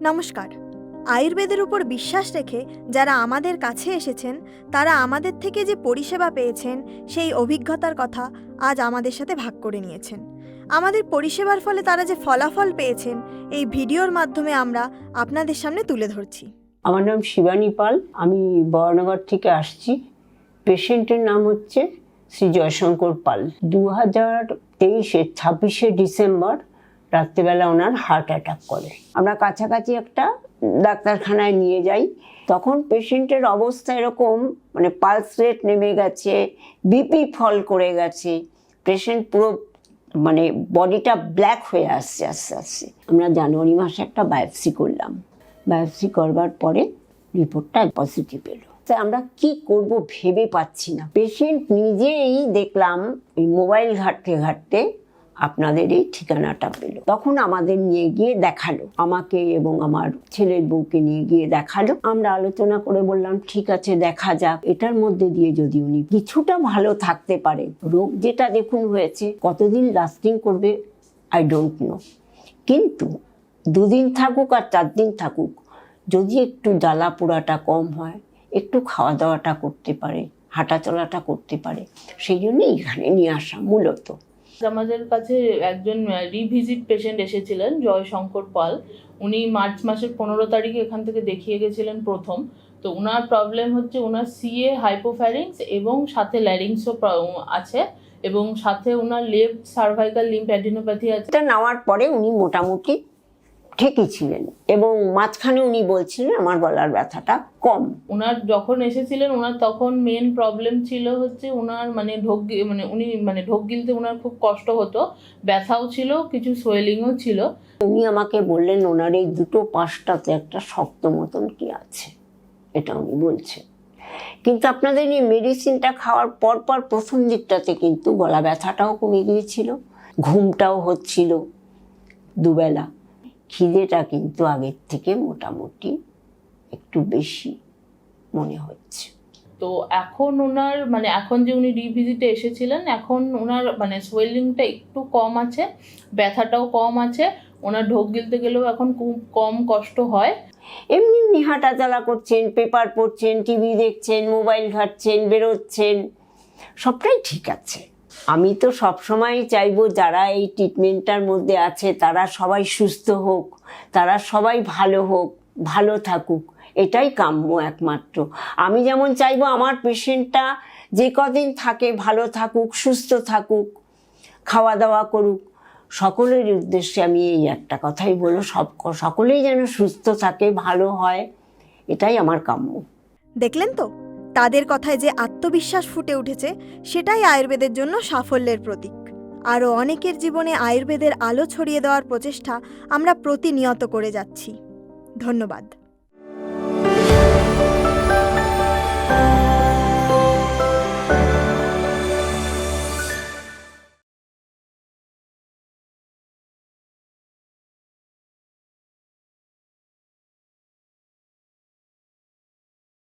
নমস্কার। আয়ুর্বেদের উপর বিশ্বাস রেখে যারা আমাদের কাছে এসেছেন, তারা আমাদের থেকে যে পরিষেবা পেয়েছেন, সেই অভিজ্ঞতার কথা আজ আমাদের সাথে ভাগ করে নিয়েছেন। আমাদের পরিষেবার ফলে তারা যে ফলাফল পেয়েছেন, এই ভিডিওর মাধ্যমে আমরা আপনাদের সামনে তুলে ধরছি। আমার নাম শিবানী পাল, আমি বরানগর থেকে আসছি। পেশেন্টের নাম হচ্ছে শ্রী জয়শঙ্কর পাল। দু হাজার তেইশের ছাব্বিশে ডিসেম্বর রাত্রেবেলা ওনার হার্ট অ্যাটাক করে। আমরা কাছাকাছি একটা ডাক্তারখানায় নিয়ে যাই। তখন পেশেন্টের অবস্থা এরকম মানে পালস রেট নেমে গেছে বিপি ফল করে গেছে। পেশেন্ট পুরো মানে বডিটা ব্ল্যাক হয়ে আসছে আস্তে আস্তে। আমরা জানুয়ারি মাসে একটা বায়োপসি করলাম। বায়োপসি করবার পরে রিপোর্টটা পজিটিভ এলো। আমরা কি করব ভেবে পাচ্ছি না। পেশেন্ট নিজেই দেখলাম, এই মোবাইল ঘাটতে ঘাঁটতে আপনাদের এই ঠিকানাটা পেল। তখন আমাদের নিয়ে গিয়ে দেখাল। আমাকে এবং আমার ছেলের বউকে নিয়ে গিয়ে দেখাল। আমরা আলোচনা করে বললাম, ঠিক আছে, দেখা যাক। এটার মধ্যে দিয়ে যদি উনি কিছুটা ভালো থাকতে পারে, রোগ যেটা দেখুন হয়েছে, কতদিন লাস্টিং করবে আই ডোন্ট নো কিন্তু দুদিন থাকুক আর চার দিন থাকুক, যদি একটু জ্বালা পোড়াটা কম হয়, একটু খাওয়া দাওয়াটা করতে পারে হাঁটা চলাটা করতে পারে, সেই জন্য এখানে নিয়ে আসা মূলত। আমাদের কাছে একজন রিভিজিট পেশেন্ট এসেছিলেন, জয়শঙ্কর পাল। উনি মার্চ মাসের পনেরো তারিখে এখান থেকে দেখিয়ে গেছিলেন প্রথম। তো ওনার প্রবলেম হচ্ছে ওনার সিএ হাইপোফ্যারিংস এবং সাথে ল্যারিংসও আছে এবং সাথে ওনার লেফট সার্ভাইকাল লিম্প অ্যাডিনোপ্যাথি আছে। নেওয়ার পরে উনি মোটামুটি ঠিকই ছিলেন এবং মাঝখানে উনি বলছিলেন আমার গলার ব্যথাটা কম। ওনার যখন এসেছিলেন ওনার তখন মেন প্রবলেম ছিল হচ্ছে ওনার মানে ঢোক মানে উনি মানে ঢোক গিলতে ওনার খুব কষ্ট হতো ব্যথাও ছিল কিছু সোয়েলিংও ছিল। উনি আমাকে বললেন ওনার এই দুটো পাশটাতে একটা শক্ত মতন কি আছে? এটা উনি বলছেন। কিন্তু আপনাদের এই মেডিসিনটা খাওয়ার পর পর প্রথম দিকটাতে কিন্তু গলা ব্যথাটাও কমে গিয়েছিল ঘুমটাও হচ্ছিল দুবেলা। খিদেটা কিন্তু আগের থেকে মোটামুটি একটু বেশি মনে হচ্ছে। তো এখন ওনার মানে এখন যে উনি রিভিজিটে এসেছিলেন এখন ওনার মানে সোয়েলিংটা একটু কম আছে ব্যথাটাও কম আছে ওনার ঢোক গিলতে গেলেও এখন খুব কম কষ্ট হয়। এমনি এমনি হাঁটাচলা করছেন পেপার পড়ছেন টিভি দেখছেন মোবাইল ঘাটছেন বেরোচ্ছেন সবটাই ঠিক আছে। আমি তো সবসময় চাইব যারা এই ট্রিটমেন্টটার মধ্যে আছে, তারা সবাই সুস্থ হোক, তারা সবাই ভালো হোক, ভালো থাকুক, এটাই কাম্য একমাত্র। আমি যেমন চাইব আমার পেশেন্টটা যে কদিন থাকে, ভালো থাকুক, সুস্থ থাকুক খাওয়া দাওয়া করুক, সকলের উদ্দেশ্যে আমি এই একটা কথাই বলব, সব সকলেই যেন সুস্থ থাকে, ভালো হয়, এটাই আমার কাম্য। দেখলেন তো? তাদের কথায় যে আত্মবিশ্বাস ফুটে উঠেছে, সেটাই আয়ুর্বেদের জন্য সাফল্যের প্রতীক। আরও অনেকের জীবনে আয়ুর্বেদের আলো ছড়িয়ে দেওয়ার প্রচেষ্টা আমরা প্রতিনিয়ত করে যাচ্ছি। ধন্যবাদ।